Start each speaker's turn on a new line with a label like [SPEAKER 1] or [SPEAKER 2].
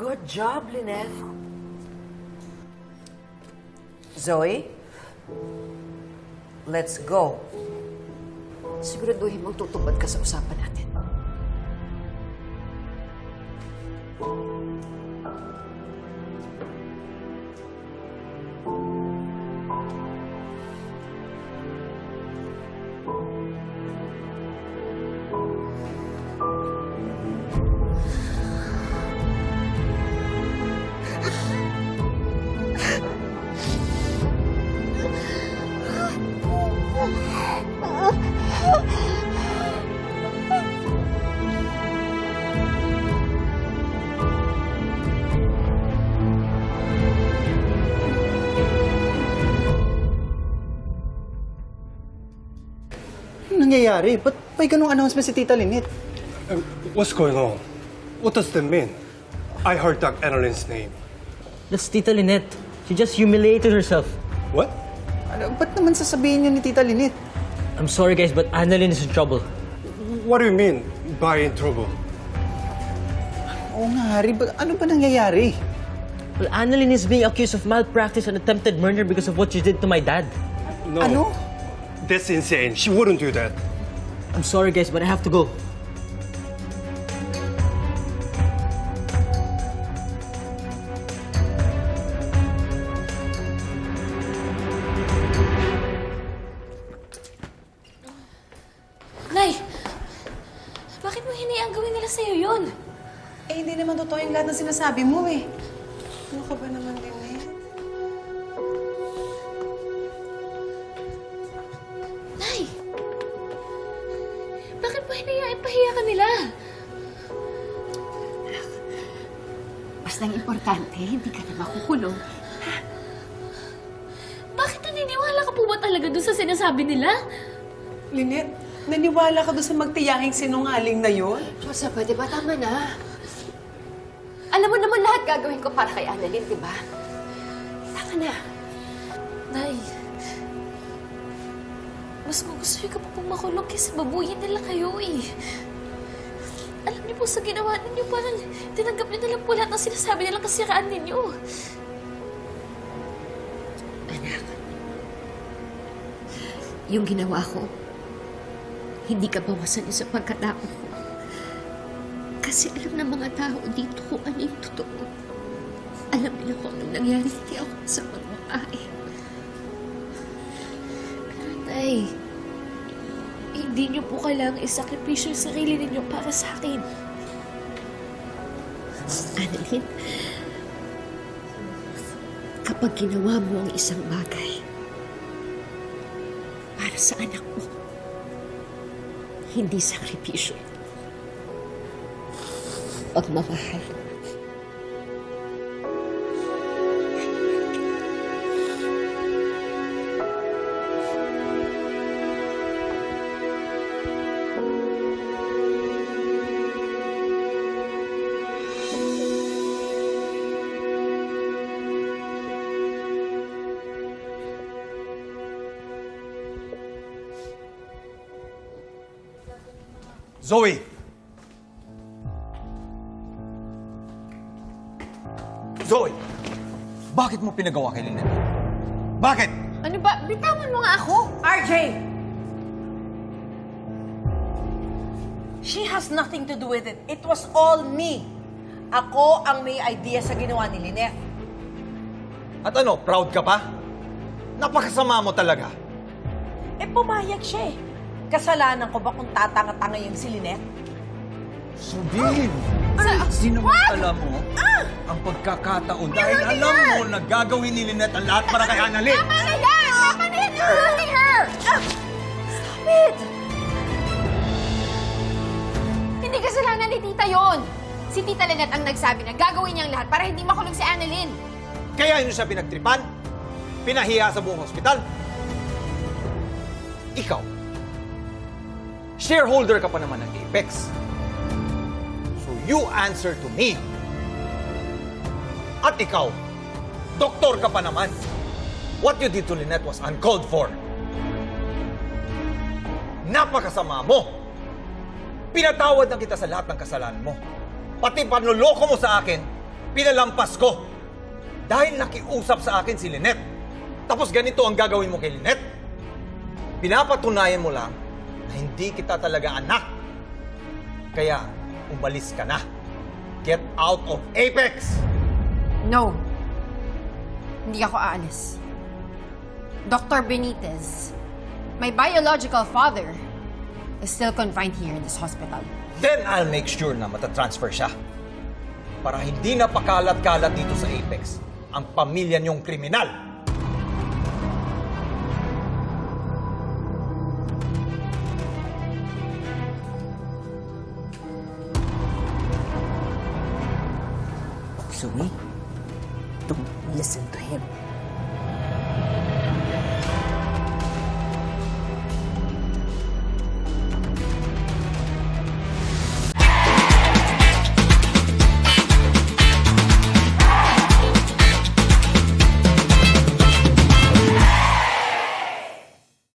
[SPEAKER 1] Good job, Lynette. Zoe, let's go.
[SPEAKER 2] Siguraduhin mong tutupad ka sa usapan natin.
[SPEAKER 3] Nangyayari? Ba't may ganong announcement si Tita Lynette?
[SPEAKER 4] Um, What's going on? What does that mean? I heard Doc Annaline's name.
[SPEAKER 5] That's Tita Lynette. She just humiliated herself.
[SPEAKER 4] What?
[SPEAKER 3] Ano, ba't naman sasabihin niyo ni Tita Lynette?
[SPEAKER 5] I'm sorry guys, but Annalyn is in trouble.
[SPEAKER 4] What do you mean by in trouble?
[SPEAKER 3] Oo nga, Harry. Ba- ano ba nangyayari?
[SPEAKER 5] Well, Annalyn is being accused of malpractice and attempted murder because of what she did to my dad.
[SPEAKER 4] No.
[SPEAKER 3] Ano?
[SPEAKER 4] That's insane. She wouldn't do that.
[SPEAKER 5] I'm sorry guys, but I have to go.
[SPEAKER 6] Nay! Bakit mo hinayang gawin nila sa'yo yun?
[SPEAKER 7] Eh, hindi naman totoo yung lahat ng sinasabi mo eh. Ano ka ba naman din
[SPEAKER 6] Bakit mo hinayang ipahiya ka nila?
[SPEAKER 2] Basta ang importante, hindi ka na makukulong.
[SPEAKER 6] Bakit naniniwala ka po ba talaga dun sa sinasabi nila?
[SPEAKER 7] Lynette, naniwala ka doon sa magtiyahing sinungaling na yon?
[SPEAKER 2] Rosa, pwede ba tama na? Alam mo naman lahat gagawin ko para kay Annalyn, di ba? Tama na.
[SPEAKER 6] Nay, mas gugustuhin ka pa pong makulong kaysa babuyin nila kayo eh. Alam niyo po sa ginawa ninyo, parang tinanggap niyo na lang po lahat ng sinasabi nilang kasiraan ninyo.
[SPEAKER 2] Anak, yung ginawa ko, hindi ka bawasan sa pagkatao ko. Kasi alam ng mga tao dito kung ano yung totoo. Alam nila kung anong nangyari, hindi ako sa pagmamahal.
[SPEAKER 6] Nay, hindi niyo po kailangang isakripisyo yung sarili ninyo para sa akin.
[SPEAKER 2] Annalyn, kapag ginawa mo ang isang bagay para sa anak mo, hindi sakripisyo. Pagmamahal.
[SPEAKER 8] Zoe! Zoe! Bakit mo pinagawa kay Lynette? Bakit?
[SPEAKER 2] Ano ba? Bitawan mo nga ako!
[SPEAKER 1] RJ! She has nothing to do with it. It was all me. Ako ang may idea sa ginawa ni Lynette.
[SPEAKER 8] At ano, proud ka pa? Napakasama mo talaga.
[SPEAKER 1] Eh, pumayag siya eh. Kasalanan ko ba kung tatanga-tanga yung si Lynette?
[SPEAKER 8] Subin! Sinamantala mo ang pagkakataon dahil alam mo na gagawin ni Lynette ang lahat para kay Annalyn.
[SPEAKER 6] Tama na yan! Tama na yan! You're hurting her! Stop it! Hindi kasalanan ni Tita yon. Si Tita Lynette ang nagsabi na gagawin niyang lahat para hindi makulong si Annalyn.
[SPEAKER 8] Kaya yun siya pinagtripan? Pinahiya sa buong ospital? Ikaw, shareholder ka pa naman ng Apex. So you answer to me. At ikaw, doktor ka pa naman. What you did to Lynette was uncalled for. Napakasama mo. Pinatawad na kita sa lahat ng kasalanan mo. Pati panloloko mo sa akin, pinalampas ko. Dahil nakiusap sa akin si Lynette. Tapos ganito ang gagawin mo kay Lynette. Pinapatunayan mo lang na hindi kita talaga anak. Kaya, umalis ka na. Get out of Apex!
[SPEAKER 9] No. Hindi ako aalis. Dr. Benitez, my biological father, is still confined here in this hospital.
[SPEAKER 8] Then I'll make sure na matatransfer siya. Para hindi na pakalat-kalat dito sa Apex ang pamilya niyong kriminal.
[SPEAKER 10] Zoe, don't listen to him.